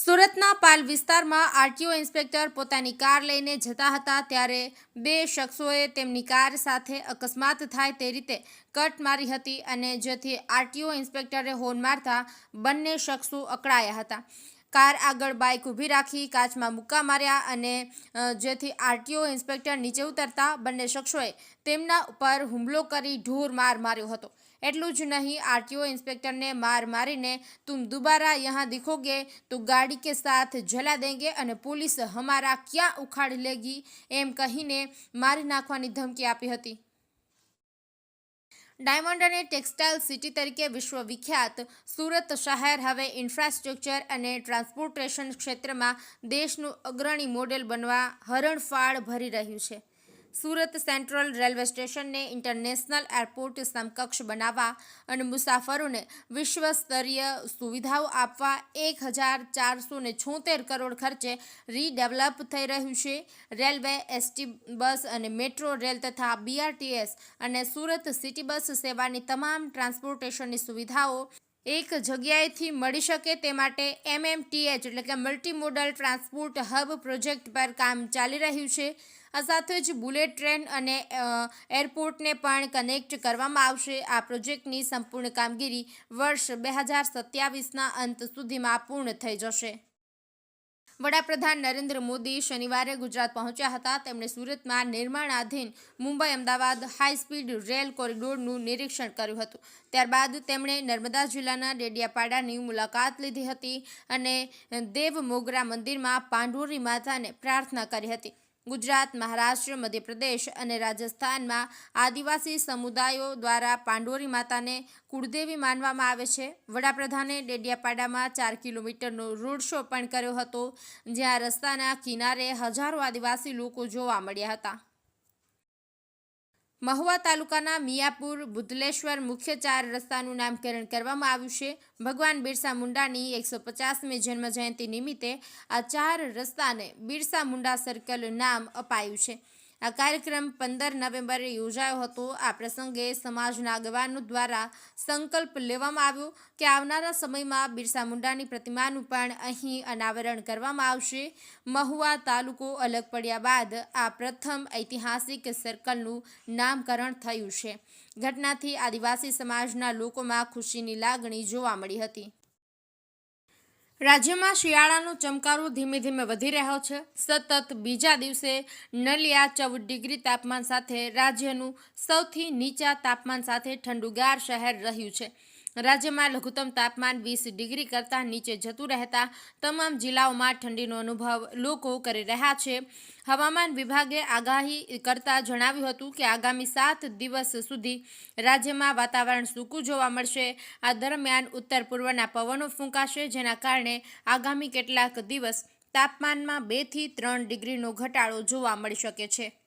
સુરતના પાલ વિસ્તારમાં RTO inspector પોતાની કાર લઈને જતા હતા ત્યારે બે શખ્સોએ તેમની કાર સાથે અકસ્માત થાય તે રીતે કટ મારી હતી અને જેથી આરટીઓ ઇન્સ્પેક્ટરે હોર્ન મારતા બંને શખ્સો અકળાયા હતા. કાર આગળ બાઇક ઊભી રાખી, કાચમાં મુક્કા માર્યા અને જેથી આરટીઓ ઇન્સ્પેક્ટર નીચે ઉતરતા બંને શખ્સોએ તેમના ઉપર હુમલો કરી ઢોર માર માર્યો હતો. એટલું જ નહીં, આરટીઓ ઇન્સ્પેક્ટરને માર મારીને તુમ દુબારા યહાં દિખોગે, તો ગાડી કે સાથ જલા દેંગે અને પોલીસ હમારા ક્યાં ઉખાડ લેગી? એમ કહીને મારી નાખવાની ધમકી આપી હતી. ડાયમંડ અને ટેક્સટાઇલ સિટી તરીકે વિશ્વવિખ્યાત. સુરત શહેર હવે ઇન્ફ્રાસ્ટ્રક્ચર અને ટ્રાન્સપોર્ટેશન ક્ષેત્રમાં દેશનું અગ્રણી મોડેલ બનવા હરણફાળ ભરી રહ્યું છે. સુરત સેન્ટ્રલ રેલવે સ્ટેશનને ઇન્ટરનેશનલ એરપોર્ટ સમકક્ષ બનાવવા અને મુસાફરોને વિશ્વ સ્તરીય સુવિધાઓ આપવા એક હજાર ચારસો ને છોતેર કરોડ ખર્ચે રીડેવલપ થઈ રહ્યું છે. રેલવે, એસટી બસ અને મેટ્રો રેલ તથા બીઆરટીએસ અને સુરત સિટી બસ સેવાની તમામ ટ્રાન્સપોર્ટેશનની સુવિધાઓ એક જગ્યાએથી મળી શકે તે માટે એમએમટીએચ એટલે કે મલ્ટીમોડલ ટ્રાન્સપોર્ટ હબ પ્રોજેક્ટ પર કામ ચાલી રહ્યું છે. આ સાથે જ બુલેટ ટ્રેન અને એરપોર્ટને પણ કનેક્ટ કરવામાં આવશે. આ પ્રોજેક્ટની સંપૂર્ણ કામગીરી વર્ષ બે હજાર સત્યાવીસના અંત સુધીમાં પૂર્ણ થઈ જશે. વડાપ્રધાન નરેન્દ્ર મોદી શનિવારે ગુજરાત પહોંચ્યા હતા. તેમણે સુરતમાં નિર્માણાધીન Mumbai Ahmedabad high speed rail કોરિડોરનું નિરીક્ષણ કર્યું હતું. ત્યારબાદ તેમણે નર્મદા જિલ્લાના ડેડિયાપાડાની મુલાકાત લીધી હતી અને દેવ મોગરા મંદિરમાં પાંડુરી માતાને પ્રાર્થના કરી હતી. ગુજરાત, મહારાષ્ટ્ર, મધ્યપ્રદેશ અને રાજસ્થાનમાં આદિવાસી સમુદાયો દ્વારા પાંડોરી માતાને કુળદેવી માનવામાં આવે છે. વડાપ્રધાને ડેડિયાપાડામાં ચાર કિલોમીટરનો રોડ શો પણ કર્યો હતો, જ્યાં રસ્તાના કિનારે હજારો આદિવાસી લોકો જોવા મળ્યા હતા. મહુવા તાલુકાના મિયાપુર બુધલેશ્વર મુખ્ય ચાર રસ્તાનું નામકરણ કરવામાં આવ્યું છે. ભગવાન બિરસા મુંડાની એકસો પચાસમી જન્મ જયંતિ નિમિત્તે આ ચાર રસ્તાને બિરસા મુંડા સર્કલ નામ અપાયું છે. આ કાર્યક્રમ પંદર નવેમ્બરે યોજાયો હતો. આ પ્રસંગે સમાજના આગેવાનો દ્વારા સંકલ્પ લેવામાં આવ્યો કે આવનારા સમયમાં બિરસા મુંડાની પ્રતિમાનું પણ અહીં અનાવરણ કરવામાં આવશે. મહુવા તાલુકો અલગ પડ્યા બાદ આ પ્રથમ ઐતિહાસિક સર્કલનું નામકરણ થયું છે. ઘટનાથી આદિવાસી સમાજના લોકોમાં ખુશીની લાગણી જોવા મળી હતી. રાજ્યમાં શિયાળાનો ચમકારો ધીમે ધીમે વધી રહ્યો છે. સતત બીજા દિવસે નલિયા ચૌદ ડિગ્રી તાપમાન સાથે રાજ્યનું સૌથી નીચા તાપમાન સાથે ઠંડુગાર શહેર રહ્યું છે. રાજ્યમાં લઘુત્તમ તાપમાન વીસ ડિગ્રી કરતાં નીચે જતું રહેતા તમામ જિલ્લાઓમાં ઠંડીનો અનુભવ લોકો કરી રહ્યા છે. હવામાન વિભાગે આગાહી કરતાં જણાવ્યું હતું કે આગામી સાત દિવસ સુધી રાજ્યમાં વાતાવરણ સૂકું જોવા મળશે. આ દરમિયાન ઉત્તર પૂર્વના પવનો ફૂંકાશે, જેના કારણે આગામી કેટલાક દિવસ તાપમાનમાં બેથી ત્રણ ડિગ્રીનો ઘટાડો જોવા મળી શકે છે.